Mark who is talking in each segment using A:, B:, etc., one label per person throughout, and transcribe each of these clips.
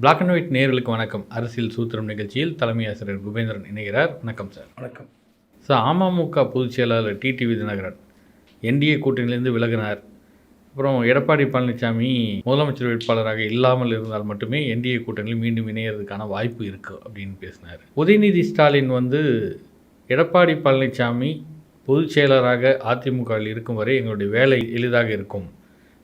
A: Black and white நேயர்களுக்கு வணக்கம். அரசியல் சூத்திரம் நிகழ்ச்சியில் தலைமை ஆசிரியர் குபேந்திரன் இணைகிறார். வணக்கம் சார்.
B: வணக்கம்.
A: சார் அமமுக பொதுச் செயலாளர் டிடிவி தினகரன் என்டிஏ கூட்டணியிலிருந்து விலகினார். அப்புறம் எடப்பாடி பழனிசாமி முதலமைச்சர் வேட்பாளராக இல்லாமல் இருந்தால் மட்டுமே என்டிஏ கூட்டணியில் மீண்டும் இணையறதுக்கான வாய்ப்பு இருக்குது அப்படின்னு பேசினார். உதயநிதி ஸ்டாலின் வந்து எடப்பாடி பழனிசாமி பொதுச் செயலராக அதிமுகவில் இருக்கும் வரை எங்களுடைய வேலை எளிதாக இருக்கும்.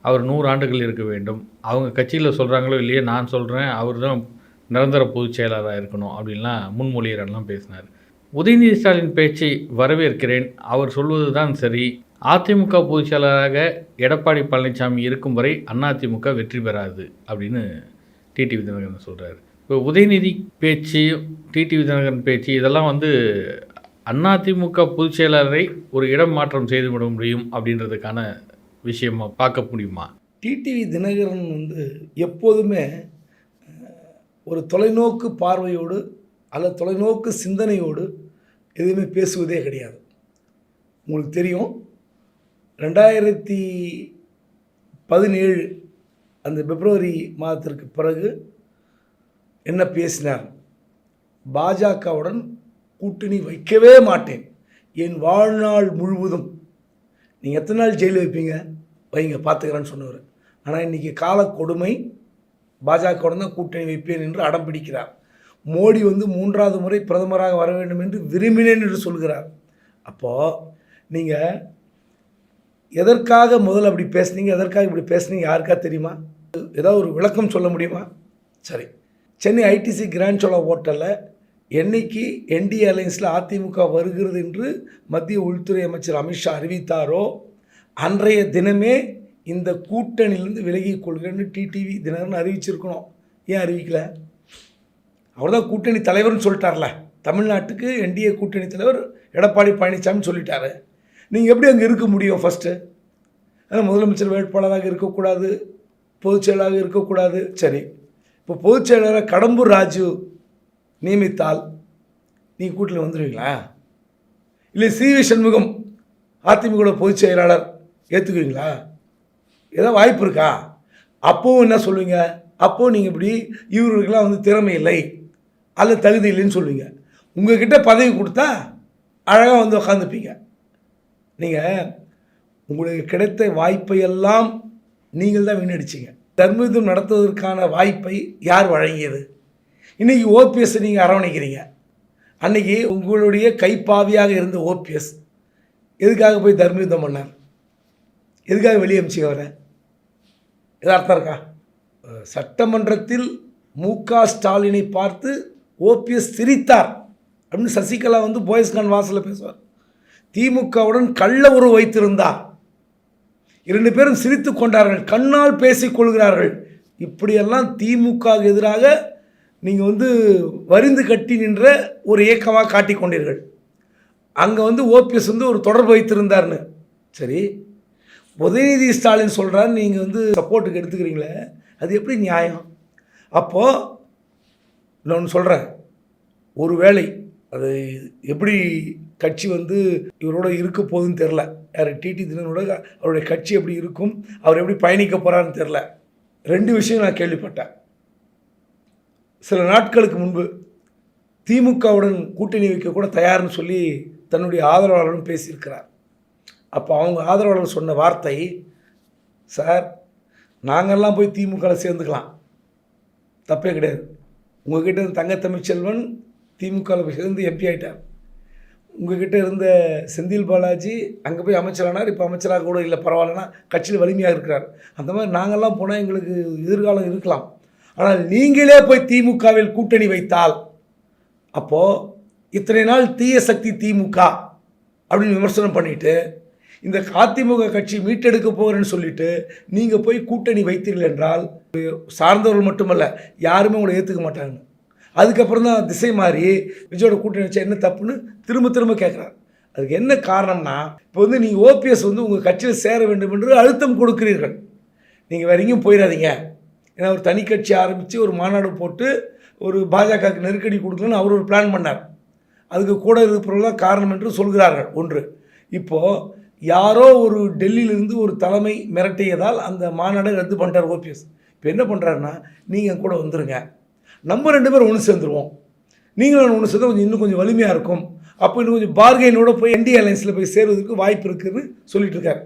A: அவர் நூறு ஆண்டுகள் இருக்க வேண்டும். அவங்க கட்சியில் சொல்கிறாங்களோ இல்லையோ நான் சொல்கிறேன் அவர் தான் நிரந்தர பொதுச் செயலாளராக இருக்கணும் அப்படின்லாம் முன்மொழியரெல்லாம் பேசினார். உதயநிதி ஸ்டாலின் பேச்சை வரவேற்கிறேன். அவர் சொல்வது தான் சரி. அதிமுக பொதுச் செயலாளராக எடப்பாடி பழனிசாமி இருக்கும் வரை அதிமுக வெற்றி பெறாது அப்படின்னு டிடிவி தினகரன் சொல்கிறார் இப்போ உதயநிதி பேச்சு டிடிவி தினகரன் பேச்சு இதெல்லாம் வந்து அதிமுக பொதுச் செயலாளரை ஒரு இடம் மாற்றம் செய்து விட முடியும் அப்படின்றதுக்கான விஷயமா பார்க்க முடியுமா?
B: டிடிவி தினகரன் வந்து எப்போதுமே ஒரு தொலைநோக்கு பார்வையோடு அல்லது தொலைநோக்கு சிந்தனையோடு எதுவுமே பேசுவதே கிடையாது. உங்களுக்கு தெரியும் ரெண்டாயிரத்தி பதினேழு அந்த பிப்ரவரி மாதத்திற்கு பிறகு என்ன பேசினார்? பாஜகவுடன் கூட்டணி வைக்கவே மாட்டேன். என் வாழ்நாள் முழுவதும். நீங்கள் எத்தனை நாள் ஜெயில் வைப்பீங்க? வைங்க பார்த்துக்கிறேன்னு சொன்னவர். ஆனால் இன்றைக்கி கால கொடுமை பாஜகவுடன் தான் கூட்டணி வைப்பேன் என்று அடம் பிடிக்கிறார். மோடி வந்து மூன்றாவது முறை பிரதமராக வர வேண்டும் என்று விரும்பினேன் என்று சொல்கிறார். அப்போது நீங்கள் எதற்காக முதல்ல அப்படி பேசுனீங்க? எதற்காக இப்படி பேசுனீங்க? யாருக்கா தெரியுமா? ஏதாவது ஒரு விளக்கம் சொல்ல முடியுமா? சரி. சென்னை ஐடிசி கிராண்ட் சோலா ஹோட்டலில் என்னைக்கு என்டிஏ அலையன்ஸில் அதிமுக வருகிறது என்று மத்திய உள்துறை அமைச்சர் அமித்ஷா அறிவித்தாரோ அன்றைய தினமே இந்த கூட்டணியிலிருந்து விலகிக் கொள்கிறேன்னு டிடிவி தினகரன் அறிவிச்சிருக்கணும். ஏன் அறிவிக்கல? அவர் தான் கூட்டணி தலைவர்னு சொல்லிட்டார்ல. தமிழ்நாட்டுக்கு என்டிஏ கூட்டணி தலைவர் எடப்பாடி பழனிசாமி சொல்லிட்டாரு. நீங்கள் எப்படி அங்கே இருக்க முடியும் ஃபஸ்ட்டு ஆனால் முதலமைச்சர் வேட்பாளராக இருக்கக்கூடாது பொதுச் செயலாளராக இருக்கக்கூடாது. சரி இப்போ பொதுச் செயலாளராக கடம்பூர் ராஜு நியமித்தால் நீங்கள் கூட்டில் வந்துடுவீங்களா இல்லை சி வி சண்முகம் அதிமுக பொதுச் செயலாளர் ஏற்றுக்குவீங்களா ஏதாவது வாய்ப்பு இருக்கா? அப்போவும் என்ன சொல்லுவீங்க அப்போது நீங்கள் இப்படி இவர்களுக்கெல்லாம் வந்து திறமை இல்லை அல்ல தகுதி இல்லைன்னு சொல்லுவீங்க உங்ககிட்ட பதவி கொடுத்தா அழகாக வந்து உக்காந்துப்பீங்க. நீங்கள் உங்களுக்கு கிடைத்த வாய்ப்பையெல்லாம் நீங்கள் தான் வீணடிச்சிங்க. தர்மயுத்தம் நடத்துவதற்கான வாய்ப்பை யார் வழங்கியது? இன்றைக்கி ஓபிஎஸ் நீங்கள் அரவணைக்கிறீங்க. அன்னைக்கு உங்களுடைய கைப்பாவியாக இருந்த ஓபிஎஸ் எதுக்காக போய் தர்மயுத்தம் பண்ணார்? எதுக்காக வெளியே அமிச்சிங்க அவரை எது அர்த்தம் இருக்கா சட்டமன்றத்தில் மு க ஸ்டாலினை பார்த்து ஓபிஎஸ் சிரித்தார் அப்படின்னு சசிகலா வந்து போயஸ்கான் வாசலில் பேசுவார். திமுகவுடன் கள்ள உறவு வைத்திருந்தார். இரண்டு பேரும் சிரித்து கொண்டார்கள் கண்ணால் பேசிக்கொள்கிறார்கள் இப்படியெல்லாம் திமுக எதிராக நீங்கள் வந்து வரிந்து கட்டி நின்ற ஒரு இயக்கமாக காட்டிக்கொண்டீர்கள் அங்கே வந்து ஓபிஎஸ் வந்து ஒரு தொடர்பு வைத்திருந்தார்னு. சரி உதயநிதி ஸ்டாலின் சொல்கிறாரு நீங்கள் வந்து சப்போர்ட்டுக்கு எடுத்துக்கிறீங்களே அது எப்படி நியாயம்? அப்போது நான் ஒன்று சொல்கிறேன் ஒருவேளை அது எப்படி கட்சி வந்து இவரோட இருக்க போகுதுன்னு தெரில யார் டிடி தினனோட அவருடைய கட்சி எப்படி இருக்கும் அவர் எப்படி பயணிக்க போகிறாருன்னு தெரில ரெண்டு விஷயம் நான் கேள்விப்பட்டேன். சில நாட்களுக்கு முன்பு திமுகவுடன் கூட்டணி வைக்க கூட தயார்னு சொல்லி தன்னுடைய ஆதரவாளரும் பேசியிருக்கிறார். அப்போ அவங்க ஆதரவாளர் சொன்ன வார்த்தை சார் நாங்கள்லாம் போய் திமுகவில் சேர்ந்துக்கலாம். தப்பே கிடையாது. உங்ககிட்ட இருந்த தங்க தமிழ்ச்செல்வன் திமுகவில் போய் சேர்ந்து எம்பி ஆகிட்டார் உங்ககிட்ட இருந்த செந்தில் பாலாஜி அங்கே போய் அமைச்சரானார். இப்போ அமைச்சராக கூட இல்லை பரவாயில்லனா கட்சியில் வலிமையாக இருக்கிறார். அந்த மாதிரி நாங்கள்லாம் போனால் எங்களுக்கு எதிர்காலம் இருக்கலாம். ஆனால் நீங்களே போய் திமுகவில் கூட்டணி வைத்தால் அப்போது இத்தனை நாள் தீய சக்தி திமுக அப்படின்னு விமர்சனம் பண்ணிவிட்டு இந்த அதிமுக கட்சி மீட்டெடுக்க போகிறேன்னு சொல்லிட்டு நீங்கள் போய் கூட்டணி வைத்தீர்கள் என்றால் சார்ந்தவர்கள் மட்டுமல்ல யாருமே உங்களை ஏற்றுக்க மாட்டாங்க. அதுக்கப்புறம் தான் திசை மாறி விஜயோட கூட்டணி வச்சா என்ன தப்புன்னு திரும்ப திரும்ப கேட்குறாரு அதுக்கு என்ன காரணம்னா இப்போ வந்து நீங்கள் ஓபிஎஸ் வந்து உங்கள் கட்சியில் சேர வேண்டும் என்று அழுத்தம் கொடுக்கிறீர்கள். நீங்கள் வேற எங்கேயும் போயிடாதீங்க. ஏன்னா ஒரு தனி கட்சி ஆரம்பித்து ஒரு மாநாடு போட்டு ஒரு பாஜகவுக்கு நெருக்கடி கொடுக்கணும்னு அவர் ஒரு பிளான் பண்ணார். அதுக்கு கூட இருப்பவர்கள் காரணம் என்று சொல்கிறார்கள். ஒன்று. இப்போது யாரோ ஒரு டெல்லியிலிருந்து ஒரு தலைமை மிரட்டியதால் அந்த மாநாடை ரத்து பண்ணிட்டார் ஓபிஎஸ். இப்போ என்ன பண்ணுறாருன்னா நீங்கள் கூட வந்துடுங்க நம்ம ரெண்டு பேரும் ஒன்று சேர்ந்துருவோம். நீங்களும் ஒன்று சேர்ந்தா கொஞ்சம் இன்னும் கொஞ்சம் வலிமையாக இருக்கும். அப்போ இன்னும் கொஞ்சம் பார்கெயினோட போய் இந்திய அலையன்ஸில் போய் சேர்வதற்கு வாய்ப்பு இருக்குதுன்னு சொல்லிட்டு இருக்கார்.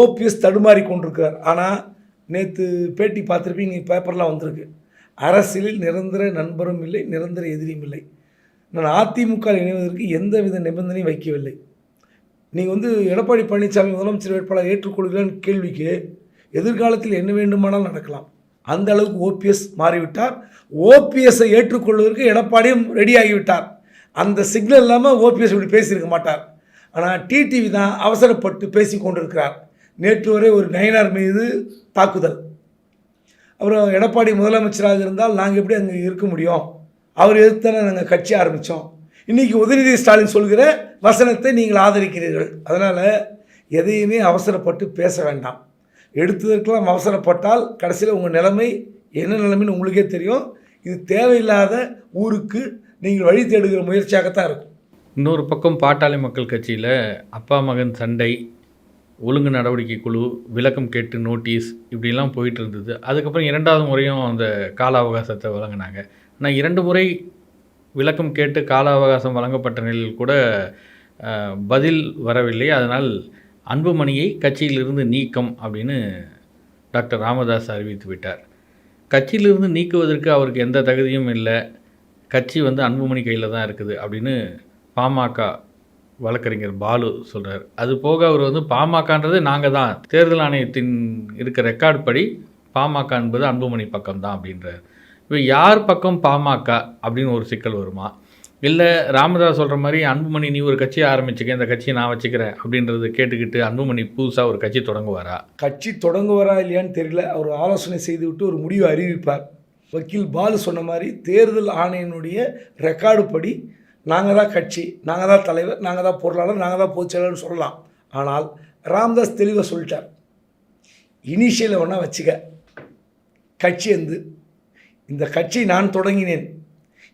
B: ஓபிஎஸ் தடுமாறி கொண்டிருக்கிறார் ஆனால் நேற்று பேட்டி பார்த்துருப்பீங்க பேப்பர்லாம் வந்திருக்கு. அரசியலில் நிரந்தர நண்பரும் இல்லை நிரந்தர எதிரியும் இல்லை. நான் அதிமுக இணைவதற்கு எந்தவித நிபந்தனையும் வைக்கவில்லை. நீங்கள் வந்து எடப்பாடி பழனிசாமி முதலமைச்சர் வேட்பாளர் ஏற்றுக்கொள்கிறான்னு கேள்விக்கு எதிர்காலத்தில் என்ன வேண்டுமானாலும் நடக்கலாம். அந்த அளவுக்கு ஓபிஎஸ் மாறிவிட்டார். ஓபிஎஸ்ஸை ஏற்றுக்கொள்வதற்கு எடப்பாடியும் ரெடி ஆகிவிட்டார். அந்த சிக்னல் இல்லாமல் ஓபிஎஸ் இப்படி பேசியிருக்க மாட்டார். ஆனால் டிடிவி தான் அவசரப்பட்டு பேசி கொண்டிருக்கிறார். நேற்று வரை ஒரு நயனார் மீது தாக்குதல். அப்புறம் எடப்பாடி முதலமைச்சராக இருந்தால் நாங்கள் எப்படி அங்கே இருக்க முடியும்? அவர் எதிர்த்தானே நாங்கள் கட்சி ஆரம்பித்தோம் இன்றைக்கி உதயநிதி ஸ்டாலின் சொல்கிற வசனத்தை நீங்கள் ஆதரிக்கிறீர்கள். அதனால் எதையுமே அவசரப்பட்டு பேச வேண்டாம். எடுத்ததற்கெல்லாம் அவசரப்பட்டால் கடைசியில் உங்கள் நிலைமை என்ன நிலைமைன்னு உங்களுக்கே தெரியும். இது தேவையில்லாத ஊருக்கு நீங்கள் வழி தேடுகிற முயற்சியாகத்தான் இருக்கும்.
A: இன்னொரு பக்கம் பாட்டாளி மக்கள் கட்சியில் அப்பா மகன் சண்டை ஒழுங்கு நடவடிக்கை குழு விளக்கம் கேட்டு நோட்டீஸ் இப்படிலாம் போயிட்டு இருந்தது. அதுக்கப்புறம் இரண்டாவது முறையும் அந்த கால அவகாசத்தை வழங்கினாங்க. ஆனால் இரண்டு முறை விளக்கம் கேட்டு கால அவகாசம் வழங்கப்பட்ட நிலையில் கூட பதில் வரவில்லை. அதனால் அன்புமணியை கட்சியிலிருந்து நீக்கம் அப்படின்னு டாக்டர் ராமதாஸ் அறிவித்து விட்டார். கட்சியிலிருந்து நீக்குவதற்கு அவருக்கு எந்த தகுதியும் இல்லை. கட்சி வந்து அன்புமணி கையில் தான் இருக்குது அப்படின்னு பாமக வழக்கறிஞர் பாலு சொல்கிறார் அது போக அவர் வந்து பாமகன்றது நாங்கள் தான். தேர்தல் ஆணையத்தின் இருக்க ரெக்கார்ட் படி பாமக என்பது அன்புமணி பக்கம் தான் அப்படின்றார். இப்போ யார் பக்கம் பாமக அப்படின்னு ஒரு சிக்கல் வருமா? இல்லை ராமதாஸ் சொல்கிற மாதிரி அன்புமணி நீ ஒரு கட்சியை ஆரம்பிச்சுக்க இந்த கட்சியை நான் வச்சுக்கிறேன் அப்படின்றத கேட்டுக்கிட்டு அன்புமணி புதுசாக ஒரு கட்சி தொடங்குவாரா?
B: கட்சி தொடங்குவாரா இல்லையான்னு தெரியல. அவர் ஆலோசனை செய்துவிட்டு ஒரு முடிவை அறிவிப்பார். வக்கீல் பாலு சொன்ன மாதிரி தேர்தல் ஆணையனுடைய ரெக்கார்டு படி நாங்கள் தான் கட்சி நாங்கள் தான் தலைவர் நாங்கள் தான் பொருளாளர் நாங்கள் தான் பொதுச்செயலாளர்னு சொல்லலாம். ஆனால் ராம்தாஸ் தெளிவாக சொல்லிட்டார். இனிஷியலை வேணால் வச்சுக்க. கட்சி வந்து இந்த கட்சி நான் தொடங்கினேன்.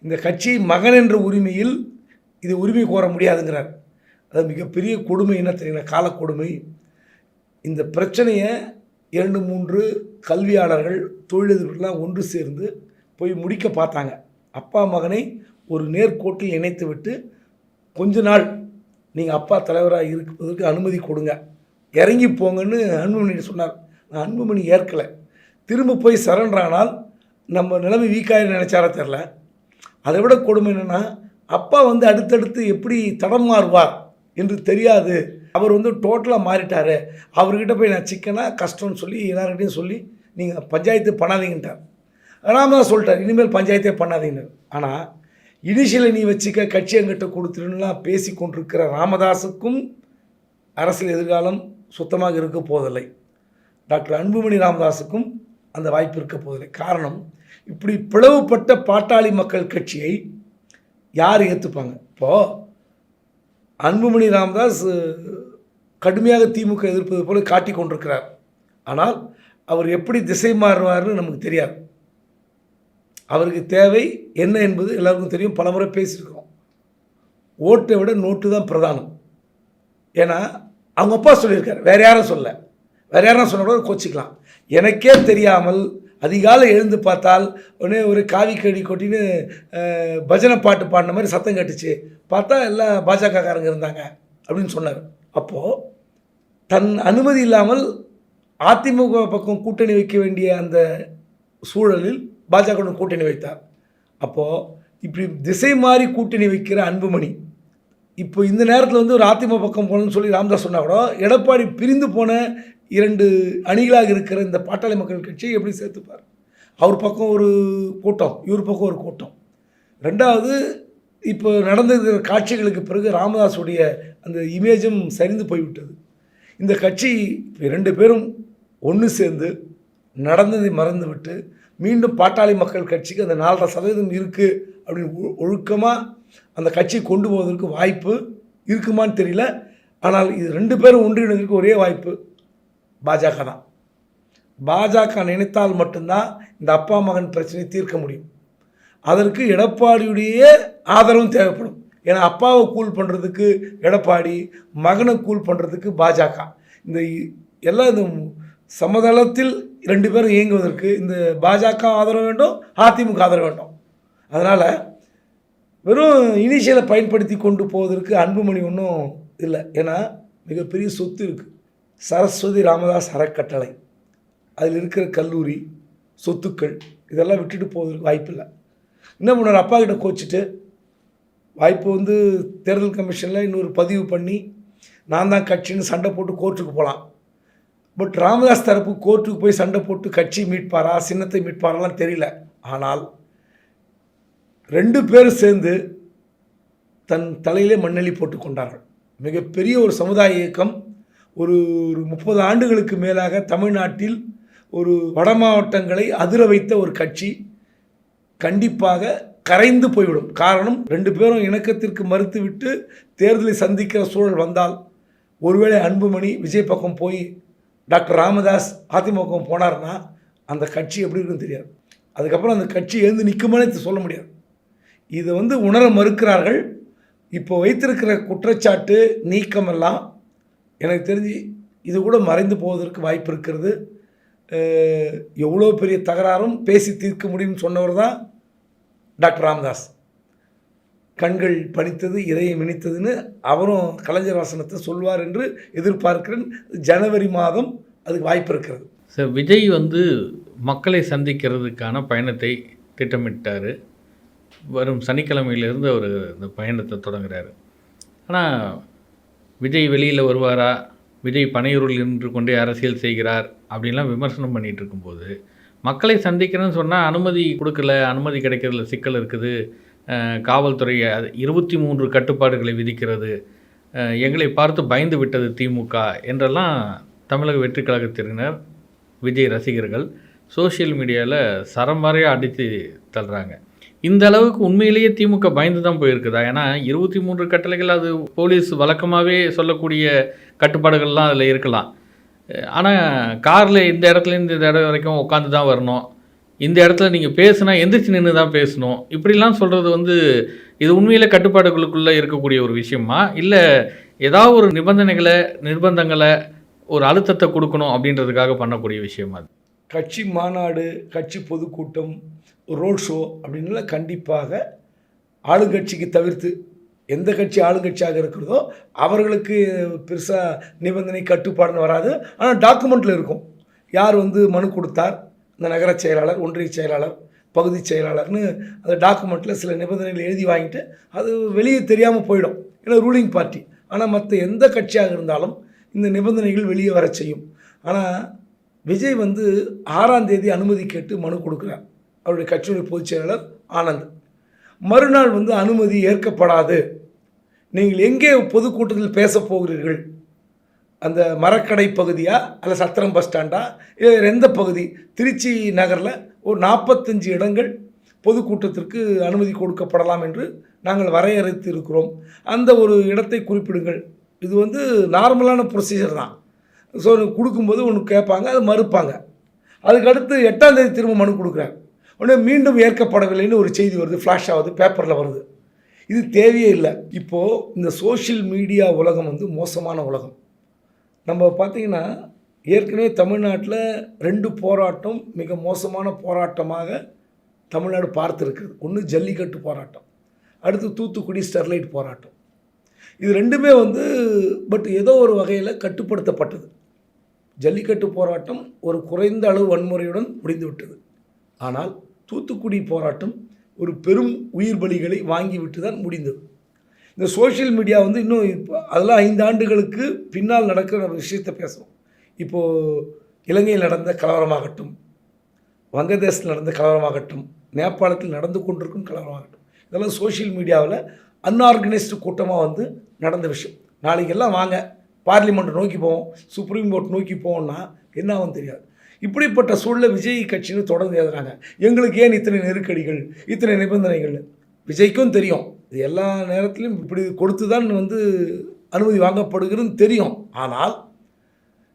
B: இந்த கட்சி மகன் என்ற உரிமையில் இது உரிமை கோர முடியாதுங்கிறார். அது மிகப்பெரிய கொடுமை என்ன தெரியுங்களா காலக்கொடுமை இந்த பிரச்சனையை இரண்டு மூன்று கல்வியாளர்கள் தொழிலதிபர்கள்லாம் ஒன்று சேர்ந்து போய் முடிக்க பார்த்தாங்க. அப்பா மகனை ஒரு நேர்கோட்டில் இணைத்து விட்டு கொஞ்ச நாள் நீங்கள் அப்பா தலைவராக இருப்பதற்கு அனுமதி கொடுங்க. இறங்கி போங்கன்னு அன்புமணி சொன்னார். நான் அன்புமணி ஏற்கலை. திரும்ப போய் சரண்டரானால் நம்ம நிலைமை வீக்காக நினச்சாரா தெரில அதை விட கொடுமை என்னென்னா அப்பா வந்து அடுத்தடுத்து எப்படி தடம் மாறுவார் என்று தெரியாது. அவர் வந்து டோட்டலாக மாறிட்டார். அவர்கிட்ட போய் நான் சிக்கனா கஷ்டம்னு சொல்லி எல்லார்கிட்டையும் சொல்லி நீங்கள் பஞ்சாயத்து பண்ணாதீங்கன்ட்டார். ராமதாஸ் சொல்லிட்டார் இனிமேல் பஞ்சாயத்தே பண்ணாதீங்கன்னு ஆனால் இனிஷியலை நீ வச்சுக்க கட்சி எங்கிட்ட கொடுத்துருன்னுலாம் பேசி கொண்டிருக்கிற ராமதாஸுக்கும் அரசியல் எதிர்காலம் சுத்தமாக இருக்க போவதில்லை. டாக்டர் அன்புமணி ராமதாஸுக்கும் அந்த வாய்ப்பு இருக்க போதில்லை காரணம் இப்படி பிளவுபட்ட பாட்டாளி மக்கள் கட்சியை யார் ஏற்றுப்பாங்க இப்போது அன்புமணி ராமதாஸ் கடுமையாக திமுக எதிர்ப்பது போல காட்டி கொண்டிருக்கிறார். ஆனால் அவர் எப்படி திசை மாறுவார்னு நமக்கு தெரியாது. அவருக்கு தேவை என்ன என்பது எல்லாருக்கும் தெரியும். பலமுறை பேசியிருக்கோம் ஓட்டை விட நோட்டு தான் பிரதானம். ஏன்னா அவங்க அப்பா சொல்லியிருக்காரு. வேறு யாரும் சொல்ல வேறு யாரும் சொன்னால் கூட கோச்சிக்கலாம். எனக்கே தெரியாமல் அதிகாலை எழுந்து பார்த்தால் உடனே ஒரு காவி கடி கொட்டின்னு பஜனை பாட்டு பாடின மாதிரி சத்தம் கட்டுச்சு. பார்த்தா எல்லாம் பாஜகக்காரங்க இருந்தாங்க அப்படின்னு சொன்னார். அப்போது தன் அனுமதி இல்லாமல் அதிமுக பக்கம் கூட்டணி வைக்க வேண்டிய அந்த சூழலில் பாஜகவுடன் கூட்டணி வைத்தார். அப்போது இப்படி திசை மாறி கூட்டணி வைக்கிற அன்புமணி இப்போ இந்த நேரத்தில் வந்து ஒரு அதிமுக பக்கம் போகணும்னு சொல்லி ராமதாஸ் சொன்னா கூட எடப்பாடி பிரிந்து போன இரண்டு அணிகளாக இருக்கிற இந்த பாட்டாளி மக்கள் கட்சியை எப்படி சேர்த்துப்பார்? அவர் பக்கம் ஒரு கூட்டம் இவர் பக்கம் ஒரு கூட்டம். ரெண்டாவது இப்போ நடந்திருக்கிற காட்சிகளுக்கு பிறகு ராமதாஸுடைய அந்த இமேஜும் சரிந்து போய்விட்டது. இந்த கட்சி ரெண்டு பேரும் ஒன்று சேர்ந்து நடந்ததை மறந்துவிட்டு மீண்டும் பாட்டாளி மக்கள் கட்சிக்கு அந்த நாலரை சதவீதம் இருக்குது அப்படின்னு ஒழுக்கமாக அந்த கட்சியை கொண்டு போவதற்கு வாய்ப்பு இருக்குமான்னு தெரியல. ஆனால் இது ரெண்டு பேரும் ஒன்றிணைந்ததுக்கு ஒரே வாய்ப்பு பாஜக தான். பாஜக நினைத்தால் மட்டும்தான் இந்த அப்பா மகன் பிரச்சனையை தீர்க்க முடியும். அதற்கு எடப்பாடியுடைய ஆதரவும் தேவைப்படும். ஏன்னா அப்பாவை கூல் பண்ணுறதுக்கு எடப்பாடி மகனை கூல் பண்ணுறதுக்கு பாஜக. இந்த எல்லா எல்லாம் இந்த சமதளத்தில் ரெண்டு பேரும் இயங்குவதற்கு இந்த பாஜக ஆதரவு வேண்டும் அதிமுக ஆதரவு வேண்டும். அதனால் வெறும் இனிஷியலை பயன்படுத்தி கொண்டு போவதற்கு அன்புமணி ஒன்றும் இல்லை. ஏன்னா மிகப்பெரிய சொத்து இருக்குது சரஸ்வதி ராமதாஸ் அறக்கட்டளை. அதில் இருக்கிற கல்லூரி சொத்துக்கள் இதெல்லாம் விட்டுட்டு போவதற்கு வாய்ப்பில்லை. என்ன பண்ணார்? அப்பா கிட்ட கோச்சிட்டு வாய்ப்பு வந்து தேர்தல் கமிஷனில் இன்னொரு பதிவு பண்ணி நான் தான் கட்சின்னு சண்டை போட்டு கோர்ட்டுக்கு போகலாம். பட் ராமதாஸ் தரப்பு கோர்ட்டுக்கு போய் சண்டை போட்டு கட்சி மீட்பாரா சின்னத்தை மீட்பாராலாம் தெரியல. ஆனால் ரெண்டு பேரும் சேர்ந்து தன் தலையிலே மண்ணெளி போட்டு கொண்டார்கள். மிகப்பெரிய ஒரு சமுதாய இயக்கம் ஒரு ஒரு முப்பது ஆண்டுகளுக்கு மேலாக தமிழ்நாட்டில் ஒரு வட மாவட்டங்களை அதிர வைத்த ஒரு கட்சி கண்டிப்பாக கரைந்து போய்விடும். காரணம் ரெண்டு பேரும் இணக்கத்திற்கு மறுத்துவிட்டு தேர்தலை சந்திக்கிற சூழல் வந்தால் ஒருவேளை அன்புமணி விஜய் பக்கம் போய் டாக்டர் ராமதாஸ் அதிமுக போனார்னா அந்த கட்சி எப்படி இருக்குன்னு தெரியாது. அதுக்கப்புறம் அந்த கட்சி எழுந்து நிற்குமானே சொல்ல முடியாது. இதை வந்து உணர மறுக்கிறார்கள். இப்போ வைத்திருக்கிற குற்றச்சாட்டு நீக்கமெல்லாம் எனக்கு தெரிஞ்சு இது கூட மறைந்து போவதற்கு வாய்ப்பு இருக்கிறது. எவ்வளோ பெரிய தகராறும் பேசி தீர்க்க முடியும்னு சொன்னவர் தான் டாக்டர் ராமதாஸ். கண்கள் பணித்தது இதயம் மினித்ததுன்னு அவரும் கலைஞர் வசனத்தை சொல்வார் என்று எதிர்பார்க்கிறேன். ஜனவரி மாதம் அதுக்கு வாய்ப்பு இருக்கிறது.
A: சார் விஜய் வந்து மக்களை சந்திக்கிறதுக்கான பயணத்தை திட்டமிட்டார். வரும் சனிக்கிழமையிலிருந்து அவர் இந்த பயணத்தை தொடங்குறாரு. ஆனால் விஜய் வெளியில் வருவாரா? விஜய் பனையூரில் நின்று கொண்டே அரசியல் செய்கிறார் அப்படின்லாம் விமர்சனம் பண்ணிகிட்டு இருக்கும்போது மக்களை சந்திக்கிறேன்னு சொன்னால் அனுமதி கொடுக்கல அனுமதி கிடைக்கிறதுல சிக்கல் இருக்குது. காவல்துறை அது இருபத்தி மூன்று கட்டுப்பாடுகளை விதிக்கிறது. எங்களை பார்த்து பயந்து விட்டது திமுக என்றெல்லாம் தமிழக வெற்றி கழகத்தினர் விஜய் ரசிகர்கள் சோஷியல் மீடியாவில் சரமாரியாக அடித்து தள்ளுறாங்க. இந்த அளவுக்கு உண்மையிலேயே திமுக பயந்து தான் போயிருக்குதா? ஏன்னா இருபத்தி மூன்று கட்டளைகள் அது போலீஸ் வழக்கமாகவே சொல்லக்கூடிய கட்டுப்பாடுகள்லாம் அதில் இருக்கலாம். ஆனால் காரில் இந்த இடத்துலேருந்து இந்த இடம் வரைக்கும் உட்காந்து தான் வரணும். இந்த இடத்துல நீங்கள் பேசுனா எந்திரிச்சு நின்று தான் பேசணும். இப்படிலாம் சொல்கிறது வந்து இது உண்மையில் கட்டுப்பாடுகளுக்குள்ளே இருக்கக்கூடிய ஒரு விஷயமா? இல்லை ஏதாவது ஒரு நிபந்தனைகளை நிர்பந்தங்களை ஒரு அழுத்தத்தை கொடுக்கணும் அப்படின்றதுக்காக பண்ணக்கூடிய விஷயமா அது?
B: கட்சி மாநாடு கட்சி பொதுக்கூட்டம் ரோட் ஷோ அப்படின்லாம் கண்டிப்பாக ஆளுங்கட்சிக்கு தவிர்த்து எந்த கட்சி ஆளுங்கட்சியாக இருக்கிறதோ அவர்களுக்கு பெருசாக நிபந்தனை கட்டுப்பாடுன்னு வராது. ஆனால் டாக்குமெண்ட்டில் இருக்கும். யார் வந்து மனு கொடுத்தார்? இந்த நகர செயலாளர் ஒன்றிய செயலாளர் பகுதி செயலாளர்னு அந்த டாக்குமெண்ட்டில் சில நிபந்தனைகள் எழுதி வாங்கிட்டு அது வெளியே தெரியாமல் போயிடும். ஏன்னா ரூலிங் பார்ட்டி. ஆனால் மற்ற எந்த கட்சியாக இருந்தாலும் இந்த நிபந்தனைகள் வெளியே வர செய்யும். ஆனால் விஜய் வந்து ஆறாம் தேதி அனுமதி கேட்டு மனு கொடுக்குறார். அவருடைய கட்சியுடைய பொதுச் செயலாளர் ஆனந்த். மறுநாள் வந்து அனுமதி ஏற்கப்படாது. நீங்கள் எங்கே பொதுக்கூட்டத்தில் பேசப் போகிறீர்கள்? அந்த மரக்கடை பகுதியா? அல்ல சத்திரம் பஸ் ஸ்டாண்டா? இல்லை எந்த பகுதி? திருச்சி நகரில் ஒரு நாற்பத்தஞ்சு இடங்கள் பொதுக்கூட்டத்திற்கு அனுமதி கொடுக்கப்படலாம் என்று நாங்கள் வரையறுத்து இருக்கிறோம் அந்த ஒரு இடத்தை குறிப்பிடுங்கள். இது வந்து நார்மலான ப்ரொசீஜர் தான். ஸோ கொடுக்கும்போது ஒன்று கேட்பாங்க அது மறுப்பாங்க. அதுக்கு அடுத்து எட்டாம் தேதி திரும்ப மனு கொடுக்குறாங்க. உடனே மீண்டும் ஏற்கப்படவில்லைன்னு ஒரு செய்தி வருது ஃப்ளாஷ் ஆகுது பேப்பரில் வருது. இது தேவையே இல்லை. இப்போது இந்த சோஷியல் மீடியா உலகம் வந்து மோசமான உலகம். நம்ம பார்த்திங்கன்னா ஏற்கனவே தமிழ்நாட்டில் ரெண்டு போராட்டம் மிக மோசமான போராட்டமாக தமிழ்நாடு பார்த்துருக்குது ஒன்று ஜல்லிக்கட்டு போராட்டம் அடுத்து தூத்துக்குடி ஸ்டெர்லைட் போராட்டம். இது ரெண்டுமே வந்து பட் ஏதோ ஒரு வகையில் கட்டுப்படுத்தப்பட்டது. ஜல்லிக்கட்டு போராட்டம் ஒரு குறைந்த அளவு வன்முறையுடன் முடிந்துவிட்டது. ஆனால் தூத்துக்குடி போராட்டம் ஒரு பெரும் உயிர் பலிகளை வாங்கிவிட்டு தான் முடிந்தது. இந்த சோஷியல் மீடியா வந்து இன்னும் இப்போ அதெல்லாம் ஐந்து ஆண்டுகளுக்கு பின்னால் நடக்கிற விஷயத்தை பேசுகிறோம் இப்போது இலங்கையில் நடந்த கலவரமாகட்டும் வங்கதேசத்தில் நடந்த கலவரமாகட்டும் நேபாளத்தில் நடந்து கொண்டிருக்கும் கலவரமாகட்டும் இதெல்லாம் சோஷியல் மீடியாவில் அன்ஆர்கனைஸ்டு கூட்டமாக வந்து நடந்த விஷயம். நாளைக்கெல்லாம் வாங்க. பார்லிமெண்ட் நோக்கி போவோம் சுப்ரீம் கோர்ட் நோக்கி போவோம்னா என்ன ஆகும் தெரியாது. இப்படிப்பட்ட சூழலை விஜய் கட்சின்னு தொடர்ந்து எழுதுறாங்க எங்களுக்கு ஏன் இத்தனை நெருக்கடிகள் இத்தனை நிபந்தனைகள்? விஜய்க்கும் தெரியும். இது எல்லா நேரத்திலையும் இப்படி கொடுத்து தான் வந்து அனுமதி வாங்கப்படுகிறதுன்னு தெரியும். ஆனால்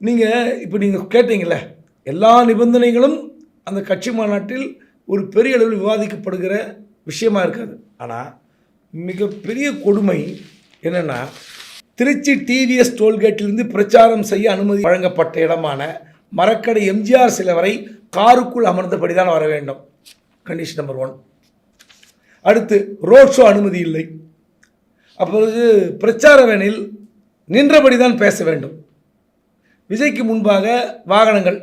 B: நீங்கள் இப்போ நீங்கள் கேட்டீங்கள எல்லா நிபந்தனைகளும் அந்த கட்சி மாநாட்டில் ஒரு பெரிய அளவில் விவாதிக்கப்படுகிற விஷயமா இருக்காது. ஆனால் மிகப்பெரிய கொடுமை என்னென்னா திருச்சி டிவிஎஸ் டோல்கேட்டிலிருந்து பிரச்சாரம் செய்ய அனுமதி வழங்கப்பட்ட இடமான மரக்கடை எம்ஜிஆர் சிலை வரை காருக்குள் அமர்ந்தபடி தான் வர வேண்டும். கண்டிஷன் நம்பர் ஒன் அடுத்து ரோட் ஷோ அனுமதி இல்லை. அப்பொழுது பிரச்சார வேனில் நின்றபடி தான் பேச வேண்டும். விஜய்க்கு முன்பாக வாகனங்கள்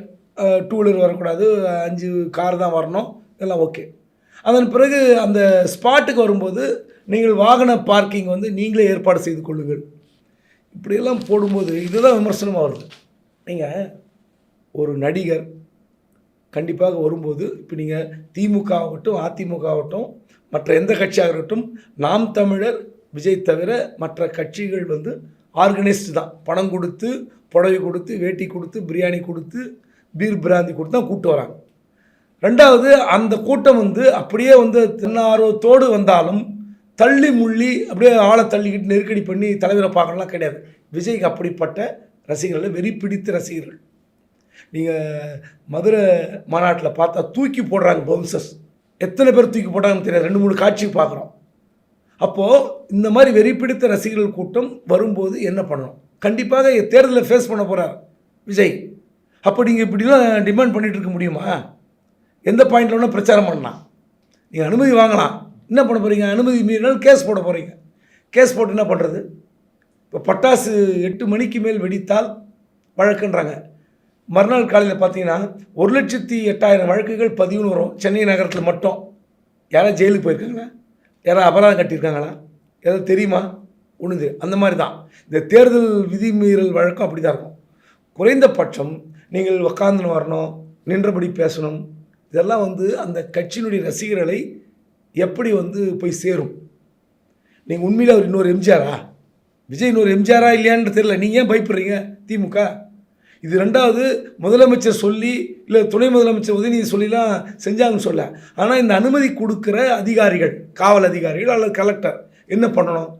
B: டூ வீலர் வரக்கூடாது அஞ்சு கார் தான் வரணும் இதெல்லாம் ஓகே. அதன் பிறகு அந்த ஸ்பாட்டுக்கு வரும்போது நீங்கள் வாகன பார்க்கிங் வந்து நீங்களே ஏற்பாடு செய்து கொள்ளுங்கள். இப்படியெல்லாம் போடும்போது இதுதான் விமர்சனமாக வருது. நீங்கள் ஒரு நடிகர் கண்டிப்பாக வரும்போது இப்போ நீங்கள் திமுக ஆகட்டும் அதிமுக ஆகட்டும் மற்ற எந்த கட்சியாக இருக்கட்டும் நாம் தமிழர் விஜய் தவிர மற்ற கட்சிகள் வந்து ஆர்கனைஸ்டு தான். பணம் கொடுத்து புடவை கொடுத்து வேட்டி கொடுத்து பிரியாணி கொடுத்து பீர் பிராந்தி கொடுத்து தான் கூப்பிட்டு வராங்க. ரெண்டாவது அந்த கூட்டம் வந்து அப்படியே வந்து தென்னார்வத்தோடு வந்தாலும் தள்ளி முள்ளி அப்படியே ஆளை தள்ளிக்கிட்டு நெருக்கடி பண்ணி தலைவரை பார்க்கலாம் கிடையாது. விஜய்க்கு அப்படிப்பட்ட ரசிகர்கள் வெறி பிடித்த ரசிகர்கள். நீங்கள் மதுரை மாநாட்டில் பார்த்தா தூக்கி போடுறாங்க பவுன்சஸ் எத்தனை பேர் தூக்கி போட்டாங்கன்னு தெரியாது. ரெண்டு மூணு காட்சி பார்க்குறோம். அப்போது இந்த மாதிரி வெறி பிடித்த ரசிகர்கள் கூட்டம் வரும்போது என்ன பண்ணணும்? கண்டிப்பாக தேர்தலில் ஃபேஸ் பண்ண போகிறார் விஜய். அப்போ நீங்கள் இப்படிலாம் டிமாண்ட் பண்ணிகிட்டு இருக்க முடியுமா? எந்த பாயிண்டில் வேணால் பிரச்சாரம் பண்ணலாம். நீங்கள் அனுமதி வாங்கலாம். என்ன பண்ண போகிறீங்க அனுமதி மீறினால் கேஸ் போட போகிறீங்க கேஸ் போட்டு என்ன பண்ணுறது இப்போ பட்டாசு எட்டு மணிக்கு மேல் வெடித்தால் வழக்குன்றாங்க. மறுநாள் காலையில் பார்த்தீங்கன்னா ஒரு லட்சத்தி எட்டாயிரம் வழக்குகள் பதிவுன்னு வரும். சென்னை நகரத்தில் மட்டும். யாராவது ஜெயிலுக்கு போயிருக்காங்களா? யாராவது அபராதம் கட்டியிருக்காங்களா? ஏதாவது தெரியுமா? ஒன்று அந்த மாதிரி தான் இந்த தேர்தல் விதிமீறல் வழக்கம் அப்படி தான் இருக்கும். குறைந்தபட்சம் நீங்கள் உக்காந்துன்னு வரணும் நின்றபடி பேசணும். இதெல்லாம் வந்து அந்த கட்சியினுடைய ரசிகர்களை எப்படி வந்து போய் சேரும்? நீங்கள் உண்மையில் அவர் இன்னொரு எம்ஜிஆரா? விஜய் இன்னொரு எம்ஜிஆரா இல்லையான்னு தெரியல. நீங்கள் ஏன் பயப்படுறீங்க திமுக? இது ரெண்டாவது முதலமைச்சர் சொல்லி இல்லை துணை முதலமைச்சர் உதயநிதி சொல்லிலாம் செஞ்சாங்கன்னு சொல்ல. ஆனால் இந்த அனுமதி கொடுக்குற அதிகாரிகள் காவல் அதிகாரிகள் அல்லது கலெக்டர் என்ன பண்ணணும்?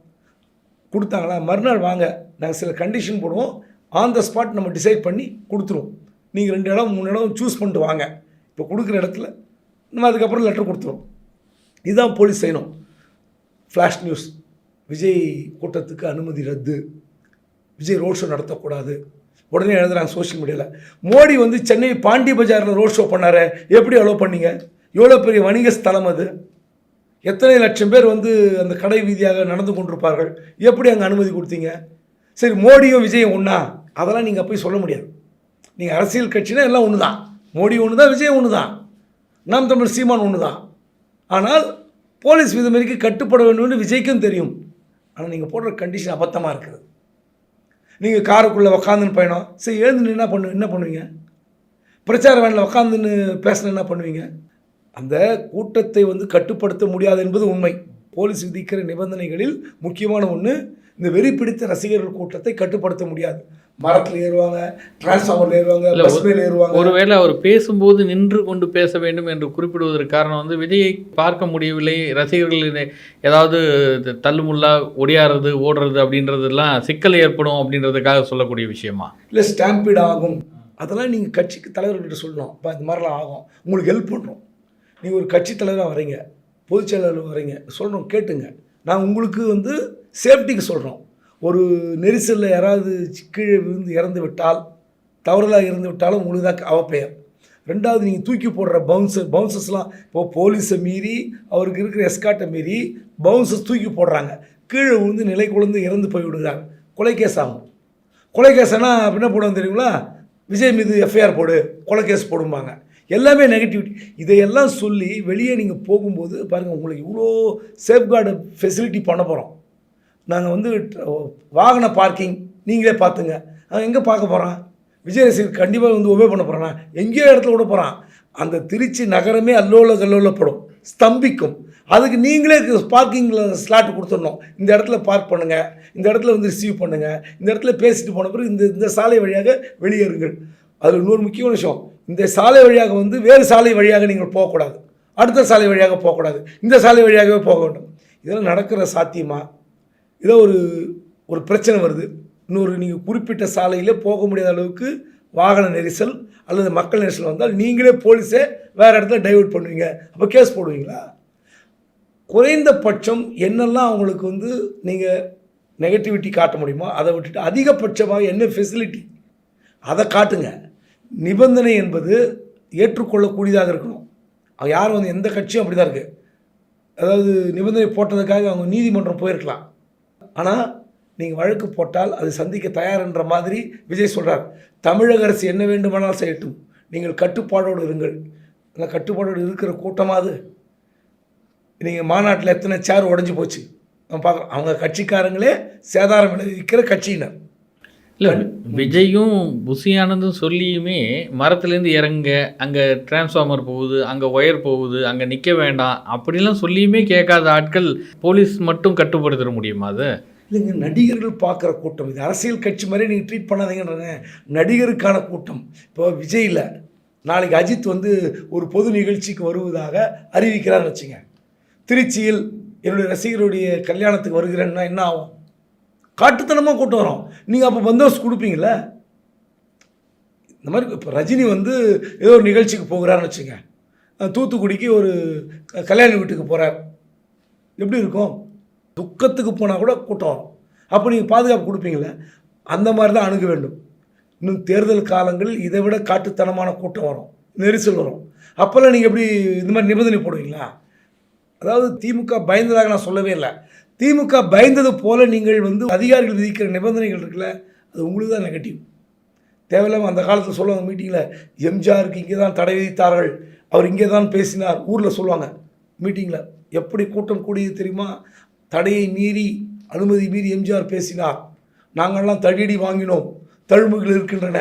B: கொடுத்தாங்களா? மறுநாள் வாங்க. நாங்கள் சில கண்டிஷன் போடுவோம். ஆன் த ஸ்பாட் நம்ம டிசைட் பண்ணி கொடுத்துருவோம். நீங்கள் ரெண்டு இடம் மூணு இடம் சூஸ் பண்ணிட்டு வாங்க. இப்போ கொடுக்குற இடத்துல நம்ம அதுக்கப்புறம் லெட்டர் கொடுத்துருவோம். இதுதான் போலீஸ் செய்யணும். ஃப்ளாஷ் நியூஸ் விஜய் கூட்டத்துக்கு அனுமதி ரத்து. விஜய் ரோட் ஷோ நடத்தக்கூடாது. உடனே எழுதுறாங்க சோஷியல் மீடியாவில் மோடி வந்து சென்னை பாண்டி பஜாரில் ரோட் ஷோ பண்ணார் எப்படி அலோவ் பண்ணீங்க? எவ்வளோ பெரிய வணிக ஸ்தலம் அது? எத்தனை லட்சம் பேர் வந்து அந்த கடை வீதியாக நடந்து கொண்டிருப்பார்கள்? எப்படி அங்கே அனுமதி கொடுத்தீங்க? சரி மோடியும் விஜயம் ஒன்றா அதெல்லாம் நீங்கள் போய் சொல்ல முடியாது. நீங்கள் அரசியல் கட்சினா எல்லாம் ஒன்று தான் மோடி ஒன்று தான் விஜய் ஒன்று தான் நாம் தமிழ் சீமான் ஒன்று தான் ஆனால் போலீஸ் விதிமுறைக்கு கட்டுப்பட வேண்டும்னு விஜய்க்கும் தெரியும். ஆனால் நீங்கள் போடுற கண்டிஷன் அபத்தமாக இருக்குது. நீங்கள் காருக்குள்ளே உக்காந்துன்னு பயணம் சரி எழுந்து என்ன பண்ணு என்ன பண்ணுவீங்க? பிரச்சார வேனில் உக்காந்துன்னு பேசின என்ன பண்ணுவீங்க? அந்த கூட்டத்தை வந்து கட்டுப்படுத்த முடியாது என்பது உண்மை. போலீஸ் விதிக்கிற நிபந்தனைகளில் முக்கியமான ஒன்று இந்த வெறி பிடித்த ரசிகர்கள் கூட்டத்தை கட்டுப்படுத்த முடியாது. மரத்தில் ஏறுவாங்க டிரான்ஸ்ஃபார்மரில் ஏறுவாங்க
A: இல்ல,
B: பஸ் மேல ஏறுவாங்க.
A: ஒருவேளை அவர் பேசும்போது நின்று கொண்டு பேச வேண்டும் என்று குறிப்பிடுவதற்கு காரணம் வந்து விஜயை பார்க்க முடியவில்லை. ரசிகர்கள் ஏதாவது தள்ளுமுள்ளா ஒடியாறது ஓடுறது அப்படின்றதெல்லாம் சிக்கல் ஏற்படும் அப்படின்றதுக்காக சொல்லக்கூடிய விஷயமா?
B: இல்லை ஸ்டாம்பீட் ஆகும். அதெல்லாம் நீங்கள் கட்சிக்கு தலைவர்கிட்ட சொல்லணும். இப்போ இந்த மாதிரிலாம் ஆகும். உங்களுக்கு ஹெல்ப் பண்ணுறோம். நீங்கள் ஒரு கட்சி தலைவராக வரீங்க. பொதுச் செயலாளர் வரீங்க. சொல்கிறோம் கேட்டுங்க. நான் உங்களுக்கு வந்து சேஃப்டிக்கு சொல்கிறோம் ஒரு நெரிசலில் யாராவது கீழே விழுந்து இறந்து விட்டால் தவறுதலாக இறந்து விட்டாலும் உங்களுக்கு தான் அவப்பெயர் ரெண்டாவது நீங்கள் தூக்கி போடுற பவுன்சர் பவுன்சர்ஸ்லாம் இப்போ போலீஸை மீறி அவருக்கு இருக்கிற எஸ்காட்டை மீறி பவுன்சர்ஸ் தூக்கி போடுறாங்க. கீழே விழுந்து நிலை குழந்து இறந்து போய் விடுகிறாங்க. கொலை கேஸ் ஆகும். கொலை கேஸ்னா என்ன போடுவாங்க தெரியுங்களா? விஜய் மீது எஃப்ஐஆர் போடு கொலை கேஸ் போடும்பாங்க. எல்லாமே நெகட்டிவிட்டி இதையெல்லாம் சொல்லி வெளியே நீங்கள் போகும்போது பாருங்கள் உங்களுக்கு இவ்வளோ சேஃப்கார்டு ஃபெசிலிட்டி பண்ண போகிறோம் நாங்கள் வந்து வாகன பார்க்கிங் நீங்களே பார்த்துங்க. அவன் எங்கே பார்க்க போகிறான் விஜய் கண்டிப்பாக வந்து உபயோக பண்ண போகிறானா எங்கேயோ இடத்துல விட போகிறான் அந்த திருச்சி நகரமே அல்லோல கல்லோலப்படும் ஸ்தம்பிக்கும். அதுக்கு நீங்களே பார்க்கிங்கில் ஸ்லாட் கொடுத்துடணும். இந்த இடத்துல பார்க் பண்ணுங்கள் இந்த இடத்துல வந்து ரிசீவ் பண்ணுங்கள் இந்த இடத்துல பேசிட்டு போன பிறகு இந்த இந்த சாலை வழியாக வெளியேறுங்கள். அதில் இன்னொரு முக்கியமான விஷயம். இந்த சாலை வழியாக வந்து வேறு சாலை வழியாக நீங்கள் போகக்கூடாது. அடுத்த சாலை வழியாக போகக்கூடாது. இந்த சாலை வழியாகவே போக வேண்டும். இதெல்லாம் நடக்கிற சாத்தியமாக ஏதோ ஒரு ஒரு பிரச்சனை வருது. இன்னொரு நீங்கள் குறிப்பிட்ட சாலையில் போக முடியாத அளவுக்கு வாகன நெரிசல் அல்லது மக்கள் நெரிசல் வந்தால் நீங்களே போலீஸே வேறு இடத்துல டைவர்ட் பண்ணுவீங்க. அப்போ கேஸ் போடுவீங்களா? குறைந்தபட்சம் என்னெல்லாம் அவங்களுக்கு வந்து நீங்கள் நெகட்டிவிட்டி காட்ட முடியுமோ அதை விட்டுட்டு அதிகபட்சமாக என்ன ஃபெசிலிட்டி அதை காட்டுங்க. நிபந்தனை என்பது ஏற்றுக்கொள்ளக்கூடியதாக இருக்கணும். யார் வந்து எந்த கட்சியும் அப்படி தான் இருக்குது அதாவது நிபந்தனை போட்டதுக்காக அவங்க நீதிமன்றம் போயிருக்கலாம். ஆனால் நீங்கள் வழக்கு போட்டால் அது சந்திக்க தயார்ன்ற மாதிரி விஜய் சொல்கிறார் தமிழக அரசு என்ன வேண்டுமானால் செய்யட்டும். நீங்கள் கட்டுப்பாடோடு இருங்கள். அந்த கட்டுப்பாடோடு இருக்கிற கூட்டமாக அது? நீங்கள் மாநாட்டில் எத்தனை சேர் உடஞ்சி போச்சு? நம்ம பார்க்குறோம். அவங்க கட்சிக்காரங்களே சேதாரம் விளைவிக்கிற கட்சியினர்.
A: இல்லை விஜயும் புசி ஆனந்தும் சொல்லியுமே மரத்துலேருந்து இறங்க அங்கே டிரான்ஸ்ஃபார்மர் போகுது அங்கே ஒயர் போகுது அங்கே நிற்க வேண்டாம் அப்படிலாம் சொல்லியுமே கேட்காத ஆட்கள் போலீஸ் மட்டும் கட்டுப்படுத்திட முடியுமா அது?
B: இல்லைங்க நடிகர்கள் பார்க்குற கூட்டம். இது அரசியல் கட்சி மாதிரி நீங்கள் ட்ரீட் பண்ணாதீங்கன்றாங்க. நடிகருக்கான கூட்டம். இப்போ விஜயில் நாளைக்கு அஜித் வந்து ஒரு பொது நிகழ்ச்சிக்கு வருவதாக அறிவிக்கிறான்னு வச்சுங்க. திருச்சியில் என்னுடைய ரசிகருடைய கல்யாணத்துக்கு வருகிறேன்னா என்ன ஆகும்? காட்டுத்தனமாக கூட்டம் வரும். நீங்கள் அப்போ பந்தோபஸ்து கொடுப்பீங்கள இந்த மாதிரி இப்போ ரஜினி வந்து ஏதோ ஒரு நிகழ்ச்சிக்கு போகிறாருன்னு வச்சுங்க தூத்துக்குடிக்கு ஒரு க- கல்யாண வீட்டுக்கு போகிறார் எப்படி இருக்கும்? துக்கத்துக்கு போனால் கூட கூட்டம் வரும். அப்போ நீங்கள் பாதுகாப்பு கொடுப்பீங்களே அந்த மாதிரி தான் அணுக வேண்டும். இன்னும் தேர்தல் காலங்களில் இதை விட காட்டுத்தனமான கூட்டம் வரும். நெரிசல் வரும். அப்போல்லாம் நீங்கள் எப்படி இந்த மாதிரி நிபந்தனை போடுவீங்களா? அதாவது திமுக பயந்ததாக நான் சொல்லவே இல்லை. திமுக பயந்தது போல் நீங்கள் வந்து அதிகாரிகள் விதிக்கிற நிபந்தனைகள் இருக்குல்ல அது உங்களுக்கு தான் நெகட்டிவ் தேவையில்லாமல் அந்த காலத்தில் சொல்லுவாங்க மீட்டிங்கில் எம்ஜிஆருக்கு இங்கே தான் தடை விதித்தார்கள் அவர் இங்கே தான் பேசினார் ஊரில் சொல்லுவாங்க மீட்டிங்கில் எப்படி கூட்டம் கூடியது தெரியுமா? தடையை மீறி அனுமதி மீறி எம்ஜிஆர் பேசினார். நாங்கள்லாம் தடியடி வாங்கினோம் தழும்புகள் இருக்கின்றன.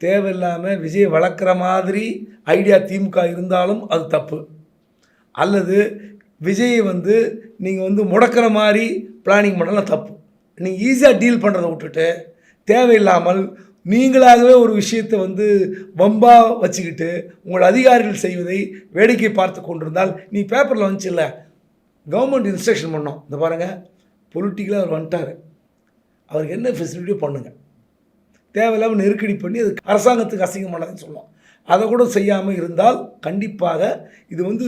B: தேவையில்லாமல் விஜய் வளர்க்குற மாதிரி ஐடியா திமுக இருந்தாலும் அது தப்பு. அல்லது விஜயை வந்து நீங்கள் வந்து முடக்கிற மாதிரி பிளானிங் பண்ணலாம் தப்பு. நீங்கள் ஈஸியாக டீல் பண்ணுறதை விட்டுட்டு தேவையில்லாமல் நீங்களாகவே ஒரு விஷயத்தை வந்து வம்பாக வச்சுக்கிட்டு உங்கள் அதிகாரிகள் செய்வதை வேடிக்கை பார்த்து கொண்டிருந்தால் நீ பேப்பரில் வந்துச்சுல்ல கவர்மெண்ட் இன்ஸ்ட்ரக்ஷன் பண்ணோம் இந்த பாருங்கள் பொலிட்டிக்கலாக அவர் வந்துட்டார். அவருக்கு என்ன ஃபெசிலிட்டியோ பண்ணுங்கள் தேவையில்லாமல் நெருக்கடி பண்ணி அது அரசாங்கத்துக்கு அசிங்கம் பண்ணதுன்னு சொல்லலாம் அதை கூட செய்யாமல் இருந்தால் கண்டிப்பாக இது வந்து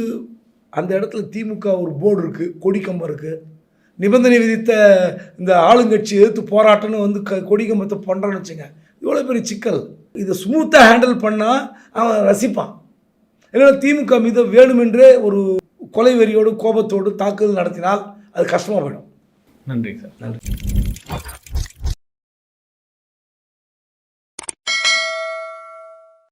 B: அந்த இடத்துல திமுக ஒரு போர்டு இருக்குது கொடிக்கம்பம் இருக்குது நிபந்தனை விதித்த இந்த ஆளுங்கட்சி எதிர்த்து போராட்டம்னு வந்து க கொடிக்கம்பத்தை பண்ணுறான்னு வச்சுங்க இவ்வளோ பெரிய சிக்கல். இதை ஸ்மூத்தாக ஹேண்டில் பண்ணால் அவன் ரசிப்பான். இல்லைன்னா திமுக மீது வேணுமென்றே ஒரு கொலை வெறியோடு கோபத்தோடு தாக்குதல் நடத்தினால் அது கஷ்டமாக போயிடும்.
A: நன்றி சார்.
B: நன்றி.